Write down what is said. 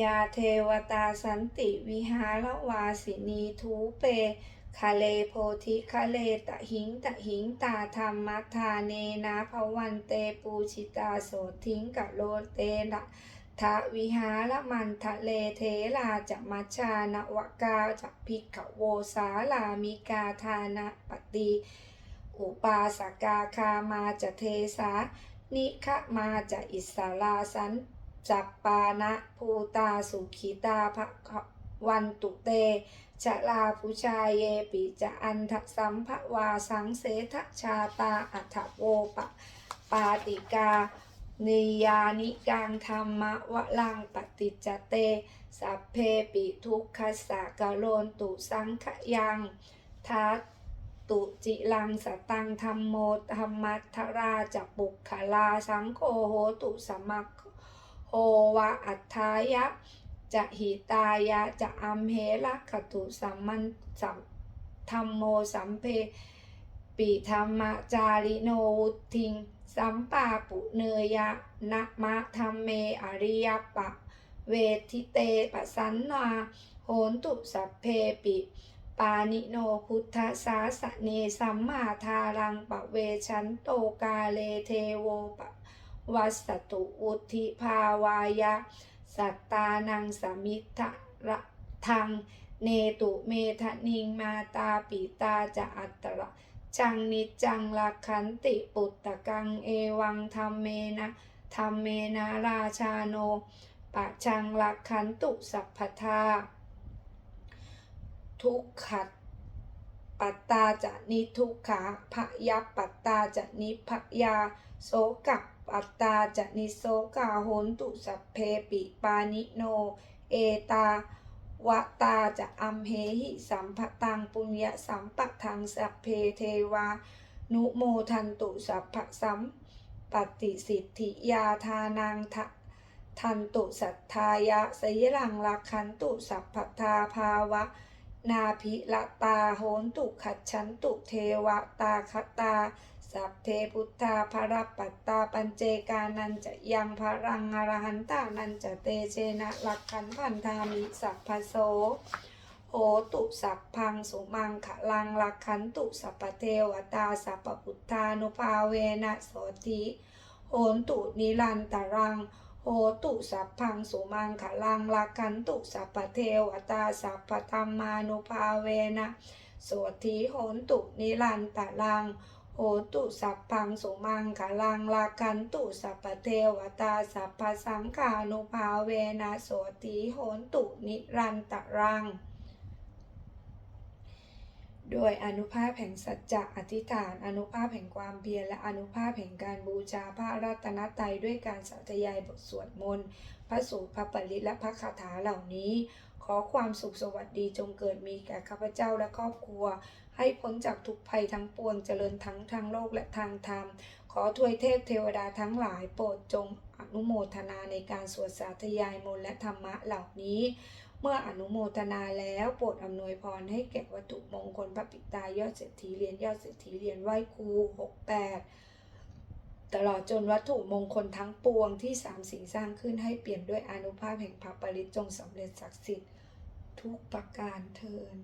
ยาเทวตาสันติวิหารวาสินีทูเปคาเลโพธิคาเลตะหิงตะหิงตาธรรมทาเนนะภวันเตปูชิตาโสทิงกะโลเตนะทะวิหารมันทะเลเทลาจะมัชานวกาจะภิกขโวสาลามิกาทานะปฏิอุปาสกาคามาจะเทสานิคมาจะอิสลาสัน จัปปานะภูตาสุขิตาภวันตุเตชะลาภูชาเยปิจะอันทสัมภวาสังเสทชาตาอัฏฐโวปะปาติกานิยานิกังธรรมะวะลังปฏิจเต สัพเพปิทุกขสะกโลนตุสังขยังทัตตุจิลังสตังธรรมโมธรรมัทราจะปุกขลาสังโฆโหตุสมัค โหวะอัฏฐายะ จะหิตายะ จะอัมเหลักขตุสัมมันสัมธรรมโมสัมเพปิธรรมจาริโนุทิง สัมปาปุเนยะนะมะธรรมเมอริยปะ เวทิเตปะสันนาโหนตุสัพเพปิปานิโนพุทธสาสเนสัมมาทารังปะเวชันโตกาเลเทโวปะ วัสตุอุทิภาวายะ สัตตานังสมิทะระทัง เนตุเมทะนิงมาตาปิตาจะอัตระจังนิจังลักขันติปุตตะกังเอวังธรรมเมนะธรรมเมนะราชาโนปะชังลักขันตุสัพพทาทุกขัดปัตตาจะนิทุกขาพยัปปัตตาจะนิพยาโสกับ ปัตตาจะนิโสกาโหนตุสัพเพปิปานิโน เอตาวตาจะอัมเหหิสัมภตังปุญญสัมปะทังสัพเพเทวา นุโมทันตุสัพพสัมปฏิสิทธิยาทานังทะทันตุสัทธายะสยลังลักขันตุสัพพทาภาวะ นาภิละตาโหนตุขัดฉันตุเทวตาคตา สัพเทพุทธาภรปัตตาปัญเจกานันจะยังพรังอรหันตานันจะเตเชนะลักขันพันธามิสัพพโสโหตุสัพพังสุมังขลังลักขันตุสัพเทวตาสัพพุทธานุภาเวนะโสติโหนตุนิรันตรัง โหตุสัพพังสุมังขลังลักขันตุสัพเทวตาสัพพธรรมานุภาเวนะโสติโหนตุนิรันตรัง โหตุสัพพังสุมังขลังลักขันตุสัพเทวตาสัพพสังฆานุภาเวนะโสติโหนตุนิรันตรัง โดยอนุภาพแห่งสัจจะอธิษฐาน อนุภาพแห่งความเพียรและอนุภาพแห่งการบูชาพระรัตนตรัยด้วยการสาธยายบทสวดมนต์พระสูตรพระปริและพระคาถาเหล่านี้ อความสุขสวัสดีจงเกิดมีแก่ข้าพเจ้าและครอบครัว ให้พ้นจากทุกภัยทั้งปวงเจริญทั้งทางโลกและทางธรรม ขอทวยเทพเทวดาทั้งหลายโปรดจงอนุโมทนาในการสวดสาธยายมนและธรรมะเหล่านี้ เมื่ออนุโมทนาแล้วโปรดอำนวยพรให้แก่วัตถุมงคลพระปิตายอดเศรษฐีเรียญยอดเศรษฐีเรียญไหวครู68ตลอดจนวัตถุมงคลทั้งปวงที่สามสิ่งสร้างขึ้นให้เปลี่ยนด้วยอนุภาพแห่งพระปริตจงสำเร็จศักดิ์สิทธิ์ ทุกประการเทิน